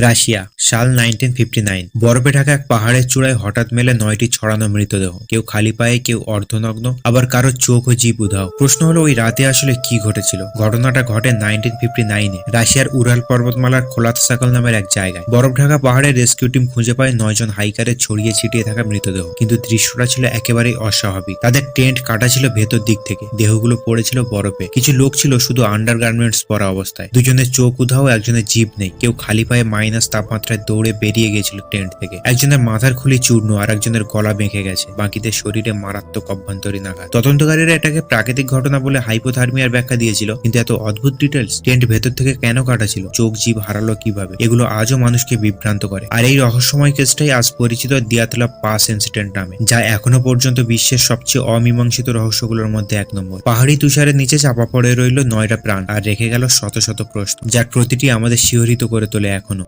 Russia, সাল nineteen fifty nine. বরফে ঢাকা এক পাহাড়ের চূড়ায় হঠাৎ মেলে নয়টি ছড়ানো মৃতদেহ। কেউ খালি পায়ে, কেউ অর্ধনগ্ন, আবার কারও চোখ ও জীব উধাও। প্রশ্ন হলো, ওই রাতে আসলে কি ঘটেছিল? ঘটনাটা ঘটে নাইনটিন ফিফটি নাইনে, রাশিয়ার উরাল পর্বতমালার খোলাতসাকল নামের এক জায়গায়। বরফ ঢাকা পাহাড়ের রেস্কিউ টিম খুঁজে পায় নয়জন হাইকারের ছড়িয়ে ছিটিয়ে থাকা মৃতদেহ। কিন্তু দৃশ্যটা ছিল একেবারেই অস্বাভাবিক। তাদের টেন্ট কাটা ছিল ভেতর দিক থেকে। দেহগুলো পড়েছিল বরফে। কিছু লোক ছিল শুধু আন্ডার গার্মেন্টস পরা অবস্থায়। দুজনের চোখ উধাও, একজনের জিভ নেই। কেউ খালি পায়ে মাইনাস তাপমাত্রায় দৌড়ে বেরিয়ে গেছিল টেন্ট থেকে। একজনের মাথার খুলি চূর্ণ আর একজনের গলা বেঁকে গেছে। বাকিদের শরীরে মারাত্মক অভ্যন্তরীণ আঘাত। তদন্তকারীরা এটাকে প্রাকৃতিক ঘটনা বলে হাইপোথার্মিয়ার ব্যাখ্যা দিয়েছিল, কিন্তু এত অদ্ভুত ডিটেলস টেন্ট ভেতর থেকে কেন কাটা ছিল? চোখ জীব হারালো কীভাবে? এগুলো আজও মানুষকে বিভ্রান্ত করে। আর এই রহস্যময় কেসটাই আজ পরিচিত দিয়াতলা পাস ইনসিডেন্ট নামে, যা এখনও পর্যন্ত বিশ্বের সবচেয়ে অমীমাংসিত রহস্যগুলোর মধ্যে এক নম্বর। পাহাড়ি তুষারের নিচে চাপা পড়ে রইল নয়টা প্রাণ, আর রেখে গেল শত শত প্রশ্ন, যার প্রতিটি আমাদের শিহরিত করে তোলে এখনও।